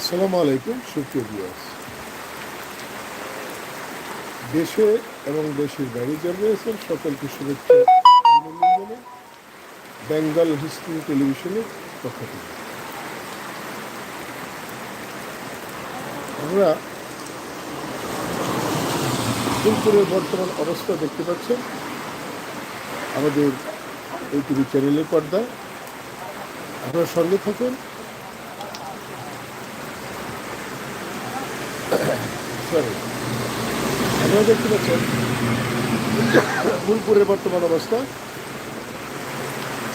আসসালামু আলাইকুম, সুপ্রিয় ভিউয়ার্স দেশে এবং দেশের বাইরে যারা রয়েছেন, সকলকে শুভেচ্ছা বেঙ্গল হিস্ট্রি টেলিভিশনের পক্ষ থেকে। আমরা ফুলপুরের বর্তমান অবস্থা দেখতে পাচ্ছেন। আমাদের এই টিভি চ্যানেলের পর্দায়। আপনারা সঙ্গে থাকুন। আপনারা দেখতে পাচ্ছেন ফুলপুরের বর্তমান অবস্থা।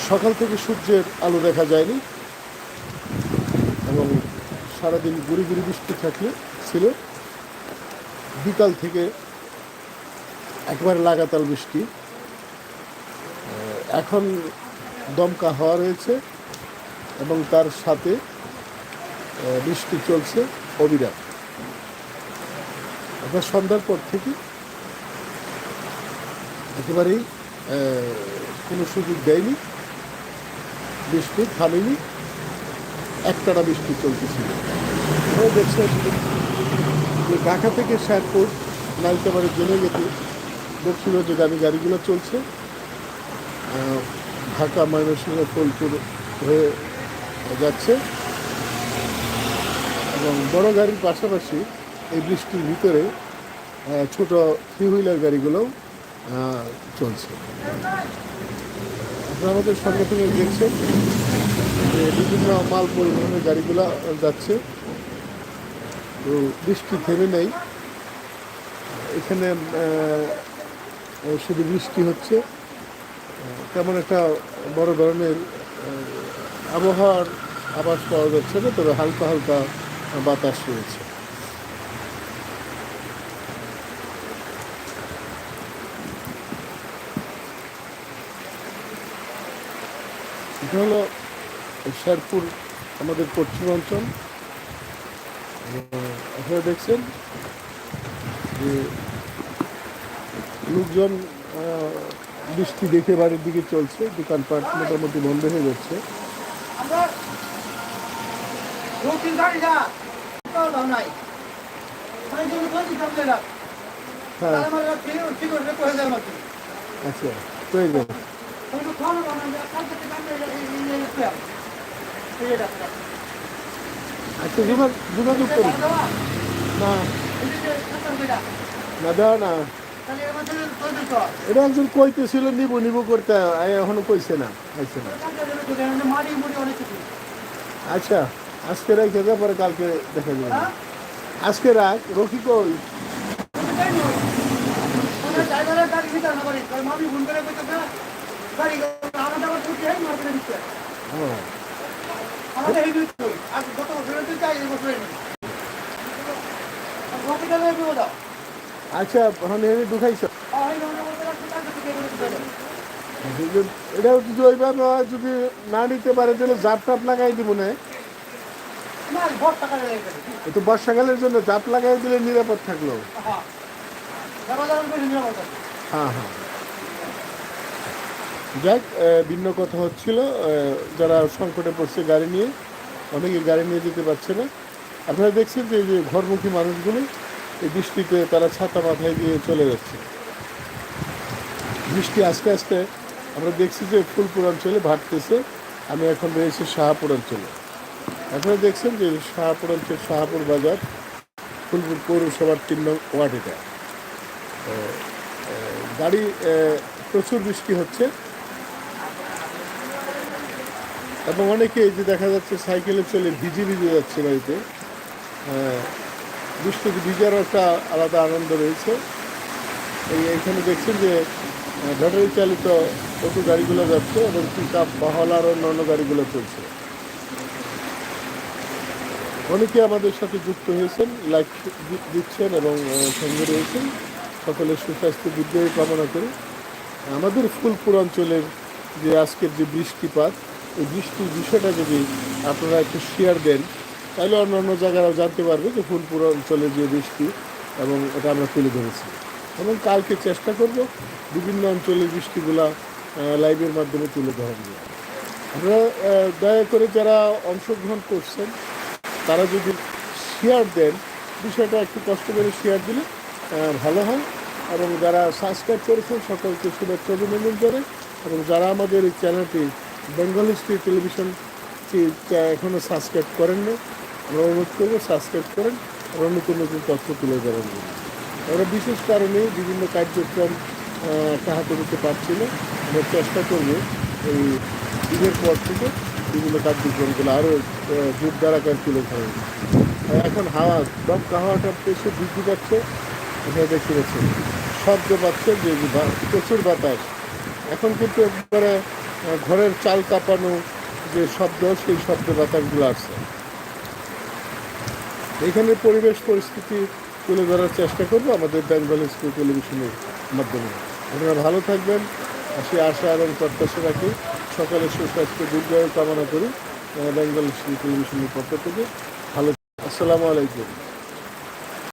সকাল থেকে সূর্যের আলো দেখা যায়নি এবং সারাদিন গুড়ি গুড়ি বৃষ্টি থাকলে ছিল। বিকাল থেকে একবারে লাগাতার বৃষ্টি। এখন দমকা হওয়া রয়েছে এবং তার সাথে বৃষ্টি চলছে অবিরাম। আপনার সন্ধ্যার পর থেকে একেবারেই কোনো সুযোগ দেয়নি। বৃষ্টি থামেনি। একটানা বৃষ্টি চলতেছিল দেখছেন যে ঢাকা থেকে শেরপুর নালতাবাড়ি জেনে যেতে দক্ষিণাঞ্চগামী গাড়িগুলো চলছে। ঢাকা ময়মনসিংহ ফুলপুর হয়ে যাচ্ছে। এবং বড় গাড়ির পাশাপাশি এই বৃষ্টির ভিতরে ছোট থ্রি হুইলার গাড়িগুলো চলছে। আপনারা আমাদের সঙ্গে থেকে দেখছেন যে বিভিন্ন মাল পরিবহনের গাড়িগুলো যাচ্ছে। তো বৃষ্টি থেমে নেই। এখানে শুধু বৃষ্টি হচ্ছে। তেমন একটা বড় ধরনের আবহাওয়ার আবাস পাওয়া যাচ্ছে না, তবে হালকা হালকা বাতাস রয়েছে। এটা হলো শেরপুর, আমাদের পশ্চিমাঞ্চল আপনারা দেখছেন যে লোকজন বৃষ্টি দেখে বাড়ির দিকে চলছে, দোকানপাট মোটামুটি বন্ধ হয়ে যাচ্ছে। হ্যাঁ। আচ্ছা আচ্ছা না না না এটা একজন কইতেছিল নিব নিব করতে এখনও কইছে না আচ্ছা আজকে রাখে যা পরে কালকে দেখা যাবে আজকে রাখ রকি কই ড্রাইভারের গাড়ি ভিতরে আমাদের এই দুই আর গত বছরের চাই এই বছরের আচ্ছা এখন এনে ঢুকাইছ এটাও যদি ওইভাবে হয়, যদি না নিতে পারে তাহলে জাপ টাপ লাগাই দিব না? না একটু বর্ষাকালের জন্য জাপ লাগাই দিলে নিরাপদ থাকল। হ্যাঁ। হ্যাঁ হ্যাঁ। যাক ভিন্ন কথা হচ্ছিল যারা সংকটে পড়ছে গাড়ি নিয়ে অনেকে গাড়ি নিয়ে যেতে পারছে না। আপনারা দেখছেন যে যে ঘরমুখী মানুষগুলো, এই বৃষ্টিতে তারা ছাতা মাথায় দিয়ে চলে যাচ্ছে। বৃষ্টি আস্তে আস্তে, আমরা দেখছি যে ফুলপুর অঞ্চলে ভাটতেছে, আমি এখন রয়েছি শাহাপুর অঞ্চলে। আপনারা দেখছেন যে শাহাপুর অঞ্চল, শাহাপুর বাজার, ফুলপুর পৌরসভার তিন নং ওয়ার্ড। এটা গাড়ি প্রচুর বৃষ্টি হচ্ছে। এবং অনেকে এই যে দেখা যাচ্ছে সাইকেলে চলে ভিজে ভিজে যাচ্ছে বাড়িতে। বৃষ্টিতে ভিজারও একটা আলাদা আনন্দ রয়েছে। এই এখানে দেখছেন যে ব্যাটারি চালিত অটো গাড়িগুলো যাচ্ছে এবং পিক আপ আর অন্যান্য গাড়িগুলো চলছে। অনেকে আমাদের সাথে যুক্ত হয়েছেন লাইক দিচ্ছেন এবং সঙ্গে রয়েছেন। সকলের সুস্বাস্থ্য বৃদ্ধি কামনা করি। আমাদের ফুলপুর অঞ্চলের যে আজকের যে বৃষ্টিপাত এই বৃষ্টির বিষয়টা যদি আপনারা একটু শেয়ার দেন, তাহলে অন্য অন্য জায়গারাও জানতে পারবে যে ফুলপুর অঞ্চলে যে বৃষ্টি এবং এটা আমরা তুলে ধরেছি। এবং কালকে চেষ্টা করব বিভিন্ন অঞ্চলের বৃষ্টিগুলা লাইভের মাধ্যমে তুলে ধরার জন্য। আপনারা দয়া করে যারা অংশগ্রহণ করছেন, তারা যদি শেয়ার দেন, বিষয়টা একটু কষ্ট করে শেয়ার দিলে ভালো হয়। এবং যারা সাবস্ক্রাইব করেছেন, সকলকে শুভেচ্ছা অভিনন্দন জানাই। এবং যারা আমাদের এই চ্যানেলটি বেঙ্গল হিস্ট্রি টেলিভিশন এখনও সাবস্ক্রাইব করেন না আমরা অনুরোধ করব সাবস্ক্রাইব করেন এবং নতুন নতুন তথ্য তুলে ধরার জন্য। আমরা বিশেষ কারণে বিভিন্ন কার্যক্রম একটা হাতে পারছি না। আমরা চেষ্টা করব এই ঈদের পর থেকে বিভিন্ন কার্যক্রমগুলো আরও জোরদার আকার তুলে ধরে এখন হাওয়া দমকা হাওয়াটা বেশি বৃদ্ধি পাচ্ছে, আপনারা দেখতে পাচ্ছেন। শব্দ পাচ্ছে, যে প্রচুর বাতাস। এখন কিন্তু একবারে ঘরের চাল কাঁপানো যে শব্দ, সেই শব্দ বাতাসগুলো আসছে এখানে পরিবেশ পরিস্থিতি তুলে ধরার চেষ্টা করব আমাদের বেঙ্গল স্কুল টেলিভিশনের মাধ্যমে। আপনারা ভালো থাকবেন সে আশা এবং প্রত্যাশা রাখি। সকালে সুস্বাস্থ্য, দীর্ঘায়ু কামনা করি বেঙ্গল স্কুল টেলিভিশনের পক্ষ থেকে। ভালো আসসালামু আলাইকুম।